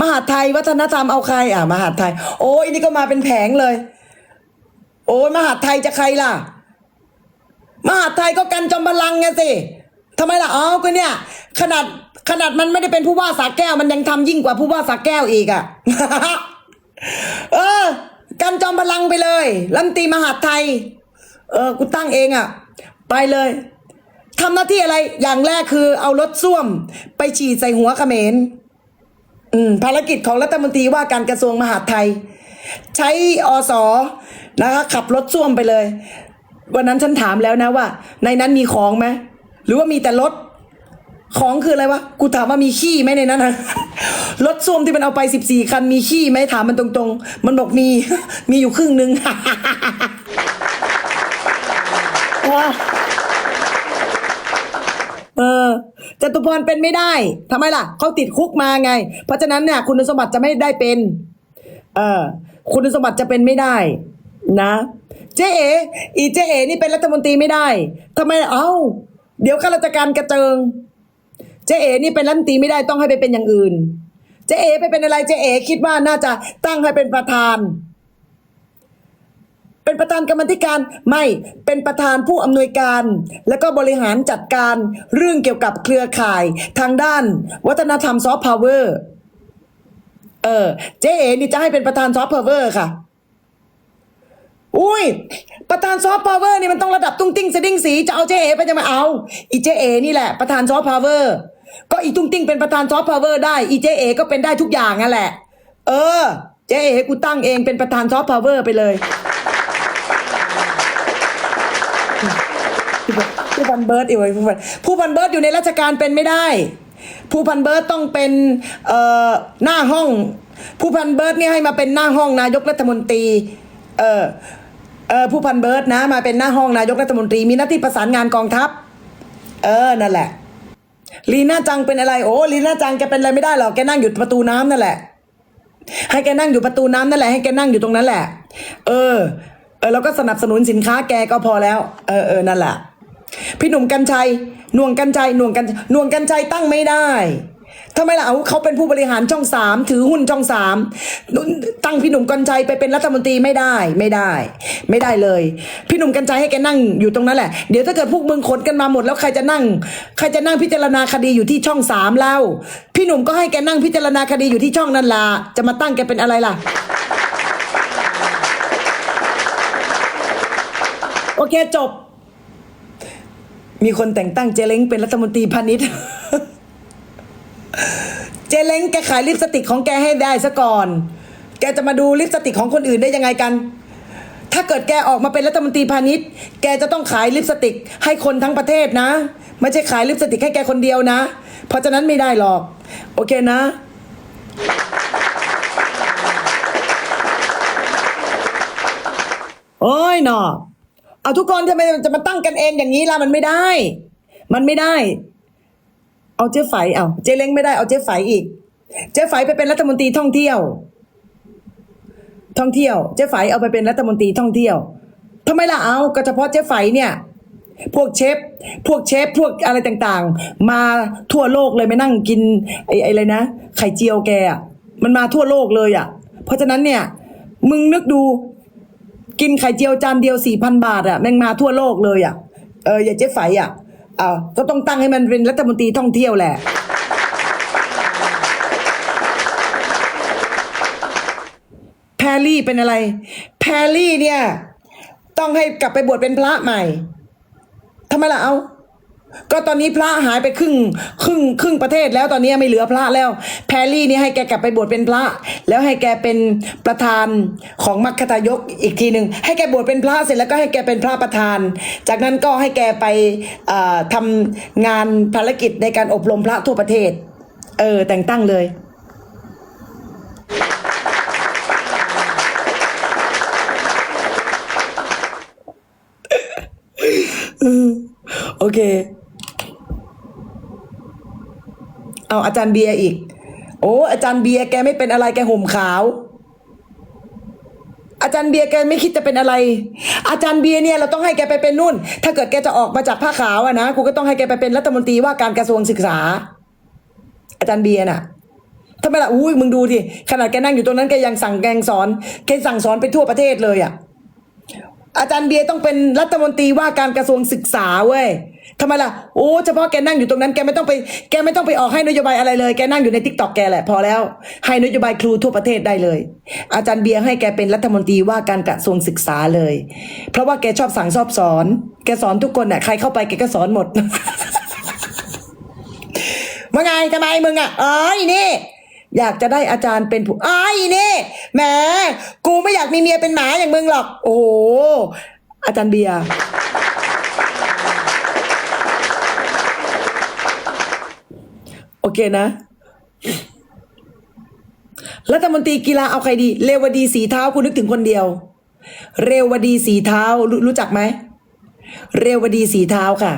มหาไทยวัฒนธรรมเอาใคร อะ มหาไทย โอ้ยนี่ก็มาเป็นแผงเลย โอ้ยมหาไทยจะใครล่ะ มหาไทยก็กันจอมพลังไงสิทำไมล่ะอ๋อก็เนี่ย ขนาดขนาดมันไม่ได้เป็นผู้ว่าสาแก้ว มันยังทำยิ่งกว่าผู้ว่าสาแก้วอีกอะเออ กันจอมพลังไปเลยรันตีมหาไทย เออกูตั้งเองอะ ไปเลยทำหน้าที่อะไรอย่างแรกคือเอารถส้วม ไปฉีดใส่หัวเขมร ภารกิจของรัฐมนตรีว่าการกระทรวงมหาดไทย ใช้อสนะคะขับรถส้วมไปเลย วันนั้นฉันถามแล้วนะว่า ในนั้นมีของไหมหรือว่ามีแต่รถของคืออะไรวะกูถามว่ามีขี้ไหมในนั้นนะรถส้วมที่มันเอาไปสิบสี่คัน มีขี้ไหมถามมันตรงๆ มันบอกมีมีอยู่ครึ่งหนึ่งว้าเออ จตุพรเป็นไม่ได้ทำไมล่ะเขาติดคุกมาไง เพราะฉะนั้นเนี่ยคุณสมบัติจะไม่ได้เป็น เออคุณสมบัติจะเป็นไม่ได้นะเจ๊เออีเจ๊เอนี่เป็นรัฐมนตรีไม่ได้ทำไมเอ้า เดี๋ยวข้าราชการกระเจิงเจ๊เอนี่เป็นรัฐมนตรีไม่ได้ต้องให้ไปเป็นอย่างอื่นเจ๊เอไปเป็นอะไรเจ๊เอคิดว่าน่าจะตั้งให้เป็นประธาน เป็นประธานกรรมธิการไม่เป็นประธานผู้อำนวยการ แล้วก็บริหารจัดการเรื่องเกี่ยวกับเครือข่ายทางด้าน วัฒนธรรมซอฟต์พาวเวอร์เออเจ๊เอนี่จะให้เป็นประธานซอฟต์พาวเวอร์ค่ะ อุ้ย ประธานซอฟต์พาวเวอร์นี่มันต้องระดับตุ้งติ้งสดิ้งสีจะเอาเจ๊เอไปจะมาเอา อีเจ๊เอนี่แหละประธานซอฟต์พาวเวอร์ก็อีตุ้งติ้งเป็นประธานซอฟต์พาวเวอร์ได้อีเจ๊เอก็เป็นได้ทุกอย่างนั่นแหละ เออ เจ๊เอกูตั้งเองเป็นประธานซอฟต์พาวเวอร์ไปเลย ผู้ พันเบิร์ดอีกผู้พันเบิร์ดอยู่ในราชการเป็นไม่ได้ ผู้พันเบิร์ดต้องเป็นเอ่อหน้าห้อง ผู้พันเบิร์ดเนี่ยให้มาเป็นหน้าห้องนายกรัฐมนตรี เออเออผู้พันเบิร์ดนะ มาเป็นหน้าห้องนายกรัฐมนตรี มีหน้าที่ประสานงานกองทัพ เออนั่นแหละลีน่าจังเป็นอะไรโอ้ลีน่าจังแกเป็นอะไรไม่ได้หรอกแกนั่งอยู่ประตูน้ำนั่นแหละ ให้แกนั่งอยู่ประตูน้ำนั่นแหละให้แกนั่งอยู่ตรงนั้นแหละ เออ เออแล้วก็สนับสนุนสินค้าแกก็พอแล้ว เออเออนั่นแหละ พี่หนุ่มกัญชัยหน่วงกัญชัยหน่วงกันหน่วงกัญชัยตั้งไม่ได้ทำไมล่ะเอาเขาเป็นผู้บริหารช่องสามถือหุ้นช่องสามตั้งพี่หนุ่มกัญชัยไปเป็นรัฐมนตรีไม่ได้ไม่ได้ ไม่ได้เลย พี่หนุ่มกัญชัยให้แกนั่งอยู่ตรงนั้นแหละเดี๋ยวถ้าเกิดพวกมึงขนกันมาหมดแล้วใครจะนั่ง ใครจะนั่งพิจารณาคดีอยู่ที่ช่องสามเล่าพี่หนุ่มก็ให้แกนั่งพิจารณาคดีอยู่ที่ช่องนั่นล่ะจะมาตั้งแกเป็นอะไรล่ะโอเคจบ มีคนแต่งตั้งเจเล้งเป็นรัฐมนตรีพาณิชย์ เจเล้งแกขายลิปสติกของแกให้ได้ซะก่อน แกจะมาดูลิปสติกของคนอื่นได้ยังไงกัน ถ้าเกิดแกออกมาเป็นรัฐมนตรีพาณิชย์ แกจะต้องขายลิปสติกให้คนทั้งประเทศนะ ไม่ใช่ขายลิปสติกให้แกคนเดียวนะ เพราะฉะนั้นไม่ได้หรอก โอเคนะโอ้ยหนอ เอาทุกคนทำไมจะมาตั้งกันเองอย่างนี้ล่ะมันไม่ได้ มันไม่ได้ เอาเจ๊ไฝเอาเจ๊เล้งไม่ได้เอาเจ๊ไฝอีก เจ๊ไฝไปเป็นรัฐมนตรีท่องเที่ยว ท่องเที่ยว เจ๊ไฝเอาไปเป็นรัฐมนตรีท่องเที่ยวทำไมล่ะเอาก็เฉพาะเจ๊ไฝเนี่ย พวกเชฟพวกเชฟพวกอะไรต่างๆ มาทั่วโลกเลยไม่นั่งกินไอ้ไอ้อะไรนะไข่เจียวแกอะมันมาทั่วโลกเลยอะ เพราะฉะนั้นเนี่ย มึงนึกดู กินไข่เจียวจานเดียวสี่พันบาทอะแม่งมาทั่วโลกเลยอะเอออย่าเจ๊ไฝอะอ่าก็ต้องตั้งให้มันเป็นรัฐมนตรีท่องเที่ยวแหละ แพรลี่เป็นอะไร แพรรี่เนี่ย ต้องให้กลับไปบวชเป็นพระใหม่ทำไมล่ะเอา ก็ตอนนี้พระหายไปครึ่งครึ่งครึ่งประเทศแล้วตอนนี้ไม่เหลือพระแล้ว แพรรี่นี่ให้แกกลับไปบวชเป็นพระ แล้วให้แกเป็นประธานของมัคคทายกอีกทีหนึ่งให้แกบวชเป็นพระเสร็จแล้วก็ให้แกเป็นพระประธาน จากนั้นก็ให้แกไปเอ่อทำงานภารกิจในการอบรมพระทั่วประเทศ เออแต่งตั้งเลยโอเค เอาอาจารย์เบียร์อีก โอ้อาจารย์เบียร์แกไม่เป็นอะไรแกห่มขาว อาจารย์เบียร์แกไม่คิดจะเป็นอะไร อาจารย์เบียร์เนี่ยเราต้องให้แกไปเป็นนู่น ถ้าเกิดแกจะออกมาจากผ้าขาวอะนะกูก็ต้องให้แกไปเป็นรัฐมนตรีว่าการกระทรวงศึกษา อาจารย์เบียร์น่ะทำไมล่ะอุ้ยมึงดูดิขนาดแกนั่งอยู่ตรงนั้นแกยังสั่งแกงสอนแกสั่งสอนไปทั่วประเทศเลยอะอาจารย์เบียร์ต้องเป็นรัฐมนตรีว่าการกระทรวงศึกษาเว้ย ทำไมล่ะ โอ้เฉพาะแกนั่งอยู่ตรงนั้นแกไม่ต้องไปแกไม่ต้องไปออกให้นโยบายอะไรเลย แกนั่งอยู่ในทิกตอกแกแหละพอแล้ว ให้นโยบายครูทั่วประเทศได้เลย อาจารย์เบียร์ให้แกเป็นรัฐมนตรีว่าการกระทรวงศึกษาเลย เพราะว่าแกชอบสั่งชอบสอน แกสอนทุกคนน่ะใครเข้าไปแกก็สอนหมดว่าไงทำไมมึงอะอ๋ออีนี่อยากจะได้อาจารย์เป็นผู้อ้ายนี่แหมกูไม่อยากมีเมียเป็นหมาอย่างมึงหรอก โอ้โหอาจารย์เบียร์ โอเคนะ รัฐมนตรีกีฬาเอาใครดี เรวดีสีเท้าคุณนึกถึงคนเดียว เรวดีสีเท้ารู้รู้จักไหม เรวดีสีเท้าค่ะ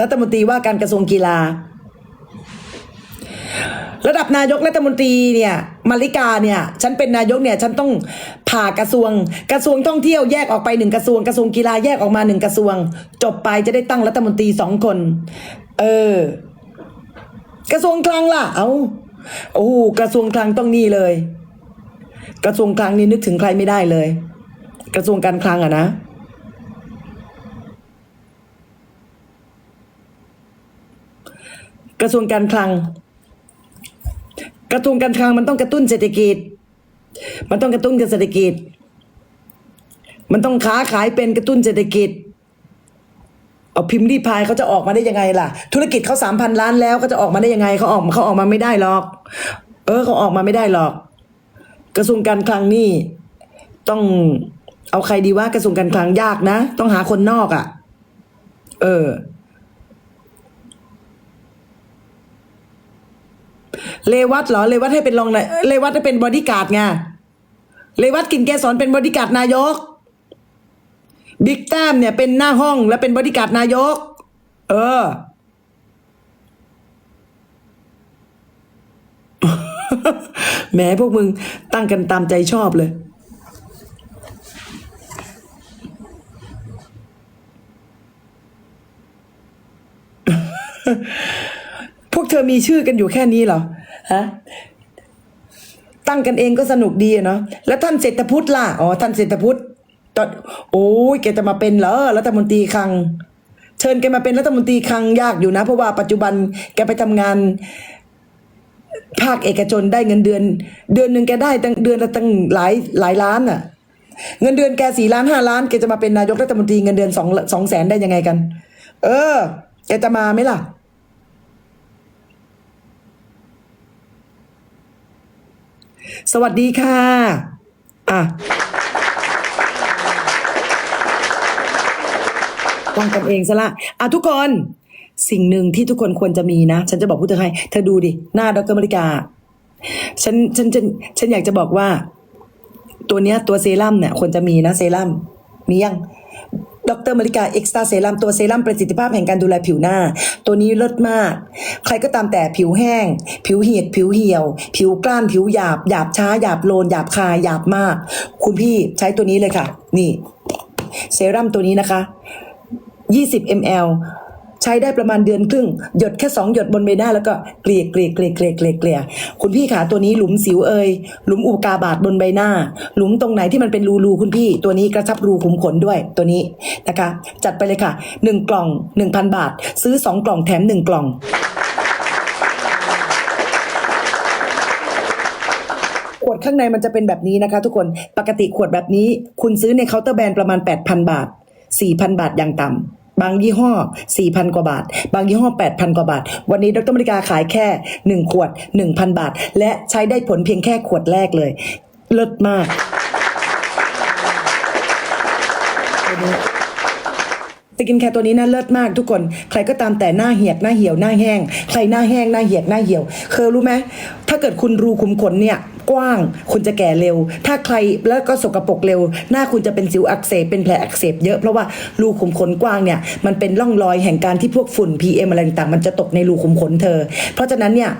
รัฐมนตรีว่าการกระทรวงกีฬา ระดับนายกรัฐมนตรีเนี่ยมาริกาเนี่ยฉันเป็นนายกเนี่ยฉันต้องผ่ากระทรวง กระทรวงท่องเที่ยวแยกออกไปหนึ่งกระทรวงกระทรวงกีฬาแยกออกมาหนึ่งกระทรวง จบไปจะได้ตั้งรัฐมนตรีสองคน เออ กระทรวงคลังล่ะ เอาโอ้โหกระทรวงคลังต้องนี่เลย กระทรวงคลังนี่นึกถึงใครไม่ได้เลย กระทรวงการคลังอะนะกระทรวงการคลัง กระทรวงการคลังมันต้องกระตุ้นเศรษฐกิจ มันต้องกระตุ้นเศรษฐกิจ มันต้องค้าขายเป็นกระตุ้นเศรษฐกิจ เอาพิมพ์รีพายเขาจะออกมาได้ยังไงล่ะ ธุรกิจเขาสามพันล้านแล้วเขาจะออกมาได้ยังไงเขาออกเขาออกมาไม่ได้หรอก เออเขาออกมาไม่ได้หรอก กระทรวงการคลังนี่ต้องเอาใครดีว่ากระทรวงการคลังยากนะ ต้องหาคนนอกอะ่ะ เออ เลวัตเหรอ เลวัตให้เป็นรองนายเลวัตให้เป็นบอดี้การ์ดไงเลวัตกินแกสอนเป็นบอดี้การ์ดนายก บิ๊กแต้มเนี่ยเป็นหน้าห้องและเป็นบอดี้การนายก เออ แหมพวกมึงตั้งกันตามใจชอบเลยพวกเธอมีชื่อกันอยู่แค่นี้เหรอ ฮะ ตั้งกันเองก็สนุกดีอะเนาะ แล้วท่านเศรษฐพุทธล่ะ อ๋อ ท่านเศรษฐพุทธ ตอนโอ้ยแกจะมาเป็นเหรอรัฐมนตรีคลัง เชิญแกมาเป็นรัฐมนตรีคลังยากอยู่นะ เพราะว่าปัจจุบันแกไปทำงาน ภาคเอกชนได้เงินเดือน เดือนหนึ่งแกได้ตั้งเดือนละตั้งหลายหลายล้านอะ เงินเดือนแกสี่ล้านห้าล้านแกจะมาเป็นนายกรัฐมนตรีเงินเดือนสองสองแสนได้ยังไงกัน เออแกจะมาไหมล่ะสวัสดีค่ะ อะ ป้องกันเองซะละอะทุกคนสิ่งหนึ่งที่ทุกคนควรจะมีนะ ฉันจะบอกผู้เธอให้เธอดูดิ หน้าดรมริกา ฉันฉันฉันฉันอยากจะบอกว่า ตัวเนี้ยตัวเซรั่มเนี่ยควรจะมีนะเซรั่มมียังดรมาริกาเอ็กซ์ตาเซรั่มตัวเซรั่มประสิทธิภาพแห่งการดูแลผิวหน้า ตัวนี้เลิศมาก ใครก็ตามแต่ผิวแห้ง ผิวเหียด ผิวเหี่ยว ผิวกล้าน ผิวหยาบ หยาบช้า หยาบโลน หยาบคาย หยาบมาก คุณพี่ใช้ตัวนี้เลยค่ะ นี่ เซรั่มตัวนี้นะคะ 20 ml ใช้ได้ประมาณเดือนครึ่ง หยดแค่2หยดบนใบหน้าแล้วก็เกลี่ยเกลี่ยเกลี่ยเกลี่ยเกลี่ยเกลี่ยคุณพี่ขาตัวนี้หลุมสิวเอยหลุมอุกกาบาตบนใบหน้า หลุมตรงไหนที่มันเป็นรูรูคุณพี่ตัวนี้กระชับรูขุมขนด้วยตัวนี้นะคะ จัดไปเลยค่ะ 1 กล่อง 1,000 บาท ซื้อ 2 กล่องแถม 1 กล่องขวดข้างในมันจะเป็นแบบนี้นะคะ ทุกคนปกติขวดแบบนี้ คุณซื้อในเคาน์เตอร์แบรนด์ประมาณ 8,000 บาท 4,000 บาทอย่างต่ำ บางยี่ห้อ 4,000 กว่าบาท บางยี่ห้อ 8,000 กว่าบาท วันนี้ดรมริกาขายแค่ 1 ขวด 1,000 บาท และใช้ได้ผลเพียงแค่ขวดแรกเลย เลิศมาก สกินแคร์ตัวนี้นะเลิศมากทุกคน ใครก็ตามแต่หน้าเหียกหน้าเหี่ยวหน้าแห้ง ใครหน้าแห้งหน้าเหียกหน้าเหี่ยว เคยรู้ไหม ถ้าเกิดคุณรูขุมขนเนี่ย กว้าง คุณจะแก่เร็ว ถ้าใครแล้วก็สกปรกเร็ว หน้าคุณจะเป็นสิวอักเสบเป็นแผลอักเสบเยอะเพราะว่ารูขุมขนกว้างเนี่ยมันเป็นร่องรอยแห่งการที่พวกฝุ่น PM อะไรต่างมันจะตกในรูขุมขนเธอ เพราะฉะนั้นเนี่ย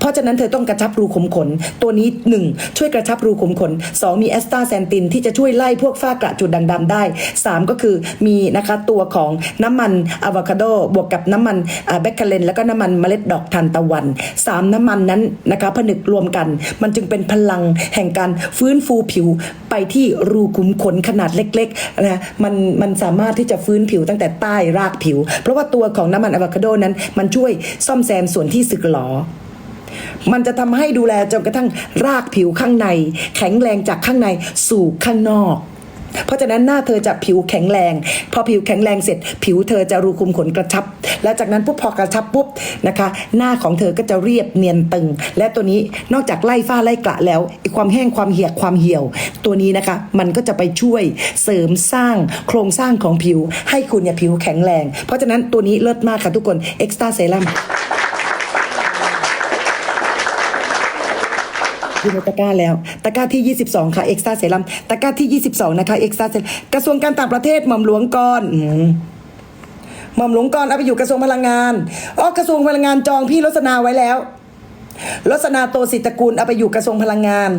เพราะฉะนั้นเธอต้องกระชับรูขุมขน ตัวนี้ 1 ช่วยกระชับรูขุมขน 2 มีแอสตาแซนตินที่จะช่วยไล่พวกฝ้ากระจุดด่างดำได้ 3 ก็คือมีนะคะตัวของน้ำมันอะโวคาโดบวกกับน้ำมันแบคเคเลนแล้วก็น้ำมันเมล็ดดอกทานตะวัน 3 น้ำมันนั้นนะคะผนึกรวมกัน มันจึงเป็นพลังแห่งการฟื้นฟูผิวไปที่รูขุมขนขนาดเล็กๆนะมันมันสามารถที่จะฟื้นผิวตั้งแต่ใต้รากผิว เพราะว่าตัวของน้ำมันอะโวคาโดนั้น มันช่วยซ่อมแซมส่วนที่สึกหรอมันจะทำให้ดูแลจนกระทั่งรากผิวข้างใน แข็งแรงจากข้างในสู่ข้างนอก เพราะฉะนั้นหน้าเธอจะผิวแข็งแรง พอผิวแข็งแรงเสร็จ ผิวเธอจะรูขุมขนกระชับ แล้วจากนั้นปุ๊บพอกระชับปุ๊บนะคะ หน้าของเธอก็จะเรียบเนียนตึง และตัวนี้นอกจากไล่ฝ้าไล่กระแล้วความแห้งความเหี่ยความเหี่ยว ตัวนี้นะคะ มันก็จะไปช่วยเสริมสร้างโครงสร้างของผิว ให้คุณเนี่ยผิวแข็งแรง เพราะฉะนั้นตัวนี้เลิศมากค่ะทุกคนเอ็กซ์ตาเซรั่ม อยู่ในตะกร้าแล้ว ตะกร้าที่ 22 ค่ะเอ็กซ์ตาเซรัมตะกร้าที่ 22 นะคะเอ็กซ์ตาเซกระทรวงการต่างประเทศหม่อมหลวงกรอืมหม่อมหลวงกรเอาไปอยู่กระทรวงพลังงานอ๋อกระทรวงพลังงานจองพี่รสนาไว้แล้วรสนาโตสิตตระกูลเอาไปอยู่กระทรวงพลังงาน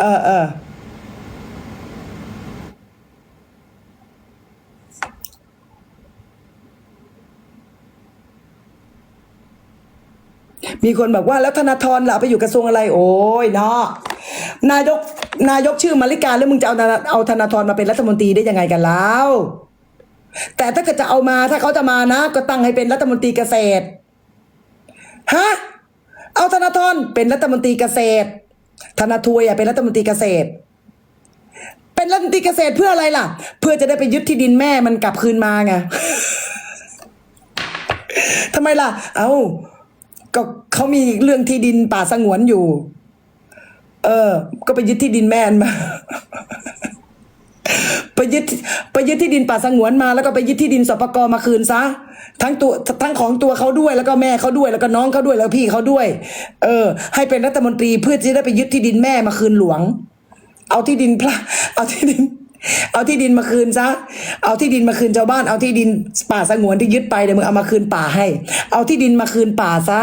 เออเออ มีคนบอกว่าแล้วธนาธรล่ะไปอยู่กระทรวงอะไร โอ้ยเนาะนายกนายกชื่อมาริกาแล้วมึงจะเอาเอาธนาธรมาเป็นรัฐมนตรีได้ยังไงกันแล้วแต่ถ้าเกิดจะเอามาถ้าเขาจะมานะ ก็ตั้งให้เป็นรัฐมนตรีเกษตรฮะเอาธนาธรเป็นรัฐมนตรีเกษตร ธนาทวยอะเป็นรัฐมนตรีเกษตร เป็นรัฐมนตรีเกษตรเพื่ออะไรล่ะ เพื่อจะได้ไปยึดที่ดินแม่มันกลับคืนมาไงทำไมล่ะ เอา ก็เขามีเรื่องที่ดินป่าสงวนอยู่ เออ ก็ไปยึดที่ดินแม่มันมา ไปยึดไปยึดที่ดินป่าสงวนมา แล้วก็ไปยึดที่ดินสปกมาคืนซะ ทั้งตัวทั้งของตัวเขาด้วยแล้วก็แม่เขาด้วย แล้วก็น้องเขาด้วยแล้วพี่เขาด้วย เออ ให้เป็นรัฐมนตรีเพื่อที่จะได้ไปยึดที่ดินแม่มาคืนหลวง เอาที่ดินพระเอาที่ดิน เอาที่ดินมาคืนซะ เอาที่ดินมาคืนชาวบ้าน เอาที่ดินป่าสงวนที่ยึดไปเดี๋ยวมึงเอามาคืนป่าให้ เอาที่ดินมาคืนป่าซะ